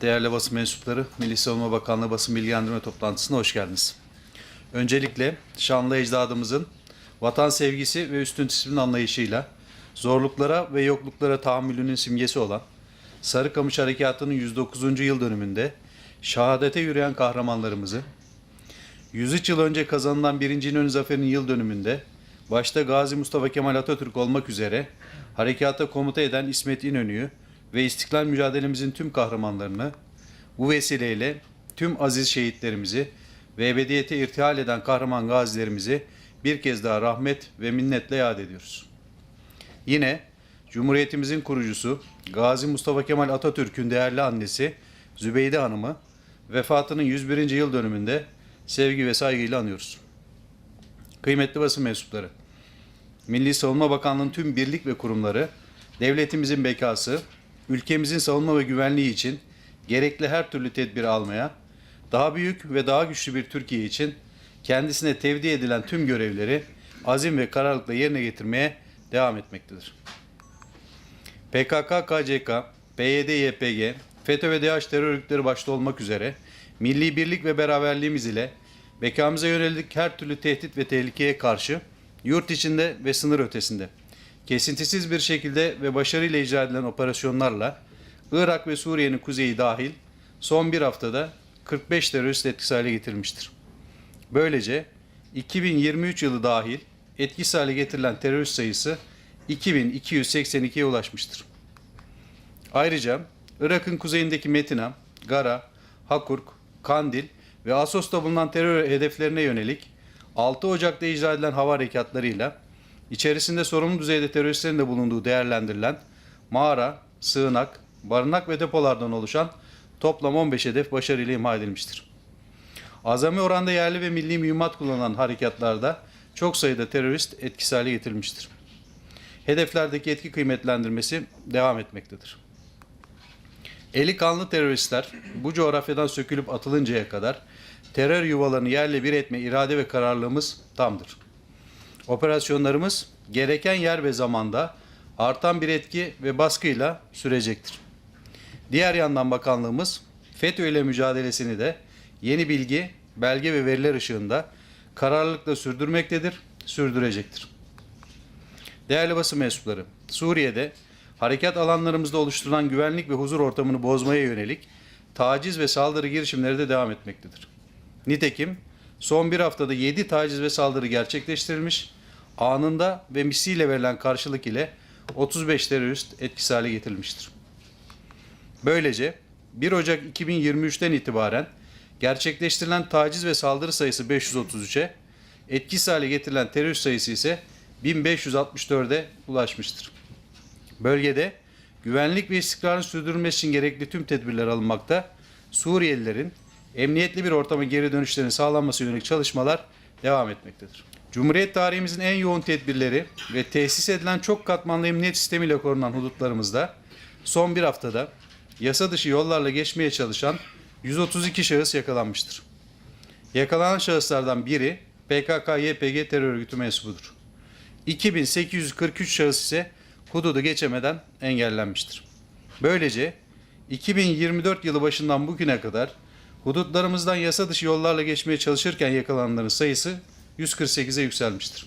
Değerli basın mensupları, Milli Savunma Bakanlığı basın bilgilendirme toplantısına hoş geldiniz. Öncelikle şanlı ecdadımızın vatan sevgisi ve üstün disiplin anlayışıyla zorluklara ve yokluklara tahammülünün simgesi olan Sarıkamış Harekatı'nın 109. yıl dönümünde şehadete yürüyen kahramanlarımızı, 103 yıl önce kazanılan 1. İnönü Zaferi'nin yıl dönümünde başta Gazi Mustafa Kemal Atatürk olmak üzere harekata komuta eden İsmet İnönü'yü ve istiklal mücadelemizin tüm kahramanlarını bu vesileyle tüm aziz şehitlerimizi ve ebediyete irtihal eden kahraman gazilerimizi bir kez daha rahmet ve minnetle yad ediyoruz. Yine Cumhuriyetimizin kurucusu Gazi Mustafa Kemal Atatürk'ün değerli annesi Zübeyde Hanım'ı vefatının 101. yıl dönümünde sevgi ve saygıyla anıyoruz. Kıymetli basın mensupları, Milli Savunma Bakanlığı'nın tüm birlik ve kurumları devletimizin bekası, ülkemizin savunma ve güvenliği için gerekli her türlü tedbiri almaya, daha büyük ve daha güçlü bir Türkiye için kendisine tevdi edilen tüm görevleri azim ve kararlılıkla yerine getirmeye devam etmektedir. PKK, KCK, PYD, YPG, FETÖ ve DAEŞ terör örgütleri başta olmak üzere milli birlik ve beraberliğimiz ile bekamıza yönelik her türlü tehdit ve tehlikeye karşı yurt içinde ve sınır ötesinde kesintisiz bir şekilde ve başarıyla icra edilen operasyonlarla Irak ve Suriye'nin kuzeyi dahil son bir haftada 45 terörist etkisiz hale getirilmiştir. Böylece 2023 yılı dahil etkisiz hale getirilen terörist sayısı 2282'ye ulaşmıştır. Ayrıca Irak'ın kuzeyindeki Metina, Gara, Hakurk, Kandil ve Asos'ta bulunan terör hedeflerine yönelik 6 Ocak'ta icra edilen hava harekatlarıyla içerisinde sorumlu düzeyde teröristlerin de bulunduğu değerlendirilen mağara, sığınak, barınak ve depolardan oluşan toplam 15 hedef başarıyla imha edilmiştir. Azami oranda yerli ve milli mühimmat kullanan harekatlarda çok sayıda terörist etkisiz hale getirilmiştir. Hedeflerdeki etki kıymetlendirmesi devam etmektedir. Eli kanlı teröristler bu coğrafyadan sökülüp atılıncaya kadar terör yuvalarını yerle bir etme irade ve kararlılığımız tamdır. Operasyonlarımız gereken yer ve zamanda artan bir etki ve baskıyla sürecektir. Diğer yandan bakanlığımız FETÖ ile mücadelesini de yeni bilgi, belge ve veriler ışığında kararlılıkla sürdürmektedir, sürdürecektir. Değerli basın mensupları, Suriye'de harekat alanlarımızda oluşturulan güvenlik ve huzur ortamını bozmaya yönelik taciz ve saldırı girişimleri de devam etmektedir. Nitekim son bir haftada 7 taciz ve saldırı gerçekleştirilmiş, anında ve misliyle verilen karşılık ile 35 terörist etkisiz hale getirilmiştir. Böylece 1 Ocak 2023'ten itibaren gerçekleştirilen taciz ve saldırı sayısı 533'e, etkisiz hale getirilen terörist sayısı ise 1564'e ulaşmıştır. Bölgede güvenlik ve istikrarın sürdürülmesi için gerekli tüm tedbirler alınmakta. Suriyelilerin emniyetli bir ortama geri dönüşlerinin sağlanması yönelik çalışmalar devam etmektedir. Cumhuriyet tarihimizin en yoğun tedbirleri ve tesis edilen çok katmanlı emniyet sistemiyle korunan hudutlarımızda son bir haftada yasa dışı yollarla geçmeye çalışan 132 şahıs yakalanmıştır. Yakalanan şahıslardan biri PKK-YPG terör örgütü mensubudur. 2843 şahıs ise hududu geçemeden engellenmiştir. Böylece 2024 yılı başından bugüne kadar hudutlarımızdan yasa dışı yollarla geçmeye çalışırken yakalananların sayısı 148'e yükselmiştir.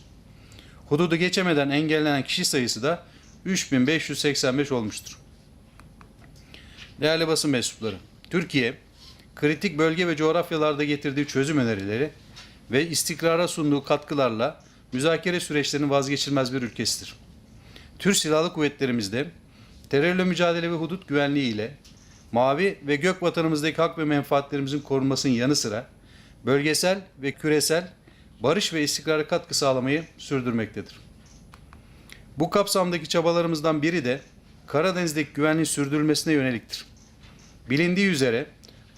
Hududu geçemeden engellenen kişi sayısı da 3585 olmuştur. Değerli basın mensupları, Türkiye, kritik bölge ve coğrafyalarda getirdiği çözüm önerileri ve istikrara sunduğu katkılarla müzakere süreçlerinin vazgeçilmez bir ülkesidir. Türk Silahlı Kuvvetlerimizde terörle mücadele ve hudut güvenliği ile mavi ve gök vatanımızdaki hak ve menfaatlerimizin korunmasının yanı sıra bölgesel ve küresel barış ve istikrara katkı sağlamayı sürdürmektedir. Bu kapsamdaki çabalarımızdan biri de Karadeniz'deki güvenliğin sürdürülmesine yöneliktir. Bilindiği üzere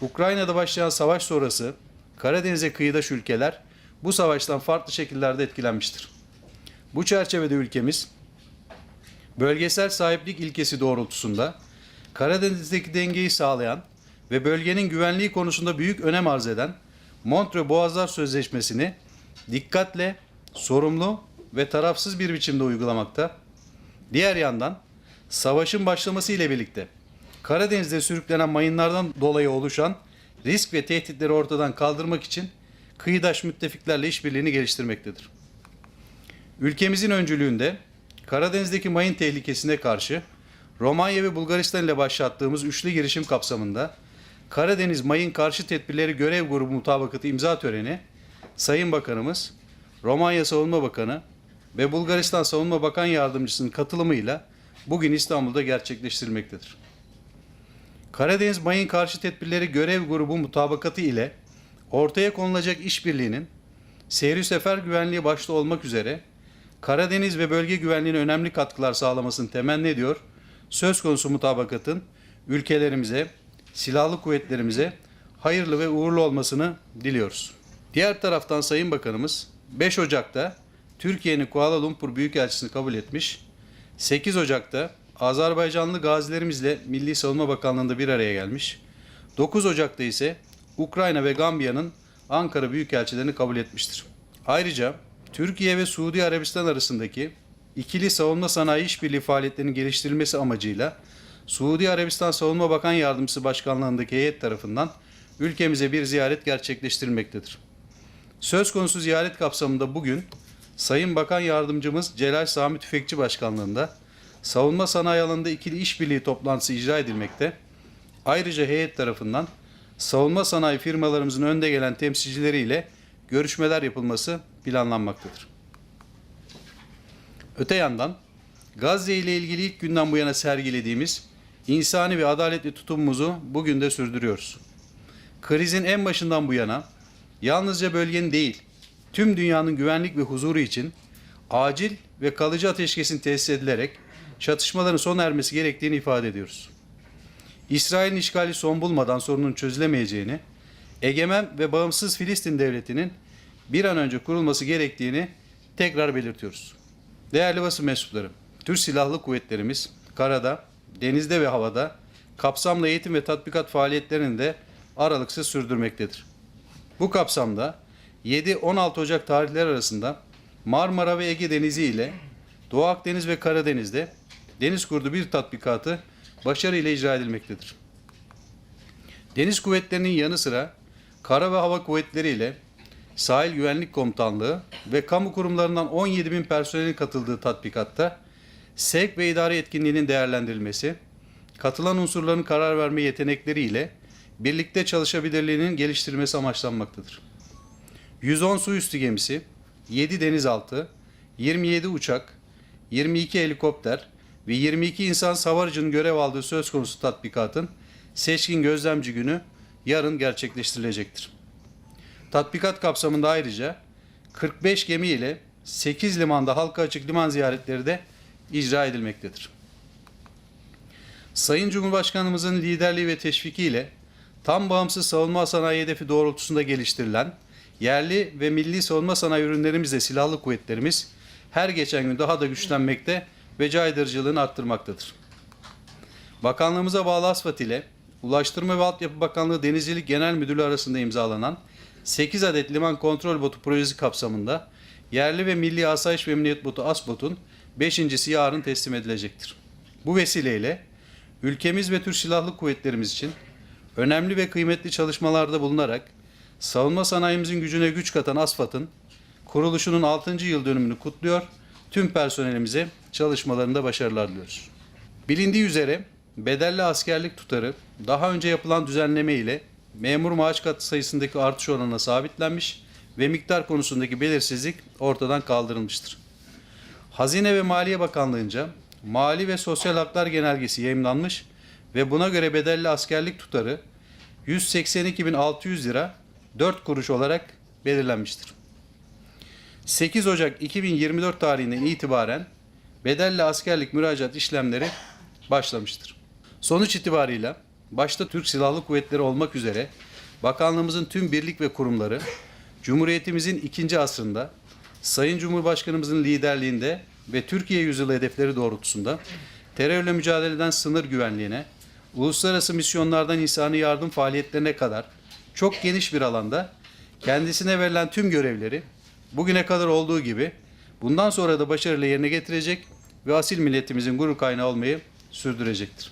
Ukrayna'da başlayan savaş sonrası Karadeniz'e kıyıdaş ülkeler bu savaştan farklı şekillerde etkilenmiştir. Bu çerçevede ülkemiz bölgesel sahiplik ilkesi doğrultusunda Karadeniz'deki dengeyi sağlayan ve bölgenin güvenliği konusunda büyük önem arz eden Montreux Boğazlar Sözleşmesi'ni dikkatle, sorumlu ve tarafsız bir biçimde uygulamakta. Diğer yandan savaşın başlaması ile birlikte Karadeniz'de sürüklenen mayınlardan dolayı oluşan risk ve tehditleri ortadan kaldırmak için kıyıdaş müttefiklerle işbirliğini geliştirmektedir. Ülkemizin öncülüğünde Karadeniz'deki mayın tehlikesine karşı Romanya ve Bulgaristan ile başlattığımız üçlü girişim kapsamında Karadeniz Mayın Karşı Tedbirleri Görev Grubu mutabakatı imza töreni Sayın Bakanımız, Romanya Savunma Bakanı ve Bulgaristan Savunma Bakan Yardımcısının katılımıyla bugün İstanbul'da gerçekleştirilmektedir. Karadeniz Mayın Karşı Tedbirleri Görev Grubu mutabakatı ile ortaya konulacak işbirliğinin seyri sefer güvenliği başta olmak üzere Karadeniz ve bölge güvenliğine önemli katkılar sağlamasını temenni ediyor. Söz konusu mutabakatın ülkelerimize, silahlı kuvvetlerimize hayırlı ve uğurlu olmasını diliyoruz. Diğer taraftan Sayın Bakanımız 5 Ocak'ta Türkiye'nin Kuala Lumpur Büyükelçisini kabul etmiş. 8 Ocak'ta Azerbaycanlı gazilerimizle Milli Savunma Bakanlığı'nda bir araya gelmiş. 9 Ocak'ta ise Ukrayna ve Gambiya'nın Ankara Büyükelçilerini kabul etmiştir. Ayrıca Türkiye ve Suudi Arabistan arasındaki ikili savunma sanayi işbirliği faaliyetlerinin geliştirilmesi amacıyla Suudi Arabistan Savunma Bakan Yardımcısı Başkanlığındaki heyet tarafından ülkemize bir ziyaret gerçekleştirilmektedir. Söz konusu ziyaret kapsamında bugün Sayın Bakan Yardımcımız Celal Sami Tüfekçi Başkanlığında savunma sanayi alanında ikili işbirliği toplantısı icra edilmekte. Ayrıca heyet tarafından savunma sanayi firmalarımızın önde gelen temsilcileriyle görüşmeler yapılması planlanmaktadır. Öte yandan Gazze ile ilgili ilk günden bu yana sergilediğimiz insani ve adaletli tutumumuzu bugün de sürdürüyoruz. Krizin en başından bu yana yalnızca bölgenin değil, tüm dünyanın güvenlik ve huzuru için acil ve kalıcı ateşkesin tesis edilerek çatışmaların sona ermesi gerektiğini ifade ediyoruz. İsrail'in işgali son bulmadan sorunun çözülemeyeceğini, egemen ve bağımsız Filistin devletinin bir an önce kurulması gerektiğini tekrar belirtiyoruz. Değerli basın mensupları, Türk Silahlı Kuvvetlerimiz karada, denizde ve havada kapsamlı eğitim ve tatbikat faaliyetlerini de aralıksız sürdürmektedir. Bu kapsamda 7-16 Ocak tarihleri arasında Marmara ve Ege Denizi ile Doğu Akdeniz ve Karadeniz'de deniz kurdu bir tatbikatı başarıyla icra edilmektedir. Deniz kuvvetlerinin yanı sıra kara ve hava kuvvetleri ile Sahil Güvenlik Komutanlığı ve kamu kurumlarından 17 bin personelin katıldığı tatbikatta sevk ve idare etkinliğinin değerlendirilmesi, katılan unsurların karar verme yetenekleriyle birlikte çalışabilirliğinin geliştirilmesi amaçlanmaktadır. 110 su üstü gemisi, 7 denizaltı, 27 uçak, 22 helikopter ve 22 insan savarıcının görev aldığı söz konusu tatbikatın seçkin gözlemci günü yarın gerçekleştirilecektir. Tatbikat kapsamında ayrıca 45 gemi ile 8 limanda halka açık liman ziyaretleri de icra edilmektedir. Sayın Cumhurbaşkanımızın liderliği ve teşvikiyle tam bağımsız savunma sanayi hedefi doğrultusunda geliştirilen yerli ve milli savunma sanayi ürünlerimizle silahlı kuvvetlerimiz her geçen gün daha da güçlenmekte ve caydırıcılığını arttırmaktadır. Bakanlığımıza bağlı ASFAD ile Ulaştırma ve Altyapı Bakanlığı Denizcilik Genel Müdürlüğü arasında imzalanan 8 adet liman kontrol botu projesi kapsamında yerli ve milli asayiş ve emniyet botu ASBOT'un 5.si yarın teslim edilecektir. Bu vesileyle ülkemiz ve Türk Silahlı Kuvvetlerimiz için önemli ve kıymetli çalışmalarda bulunarak savunma sanayimizin gücüne güç katan ASFAD'ın kuruluşunun 6. yıl dönümünü kutluyor. Tüm personelimize çalışmalarında başarılar diliyoruz. Bilindiği üzere bedelli askerlik tutarı daha önce yapılan düzenleme ile memur maaş katı sayısındaki artış oranına sabitlenmiş ve miktar konusundaki belirsizlik ortadan kaldırılmıştır. Hazine ve Maliye Bakanlığı'nca Mali ve Sosyal Haklar Genelgesi yayımlanmış ve buna göre bedelli askerlik tutarı 182.600 lira 4 kuruş olarak belirlenmiştir. 8 Ocak 2024 tarihinden itibaren bedelli askerlik müracaat işlemleri başlamıştır. Sonuç itibarıyla başta Türk Silahlı Kuvvetleri olmak üzere bakanlığımızın tüm birlik ve kurumları Cumhuriyetimizin ikinci asrında Sayın Cumhurbaşkanımızın liderliğinde ve Türkiye yüzyılı hedefleri doğrultusunda terörle mücadeleden sınır güvenliğine, uluslararası misyonlardan insani yardım faaliyetlerine kadar çok geniş bir alanda kendisine verilen tüm görevleri bugüne kadar olduğu gibi bundan sonra da başarıyla yerine getirecek ve asil milletimizin gurur kaynağı olmayı sürdürecektir.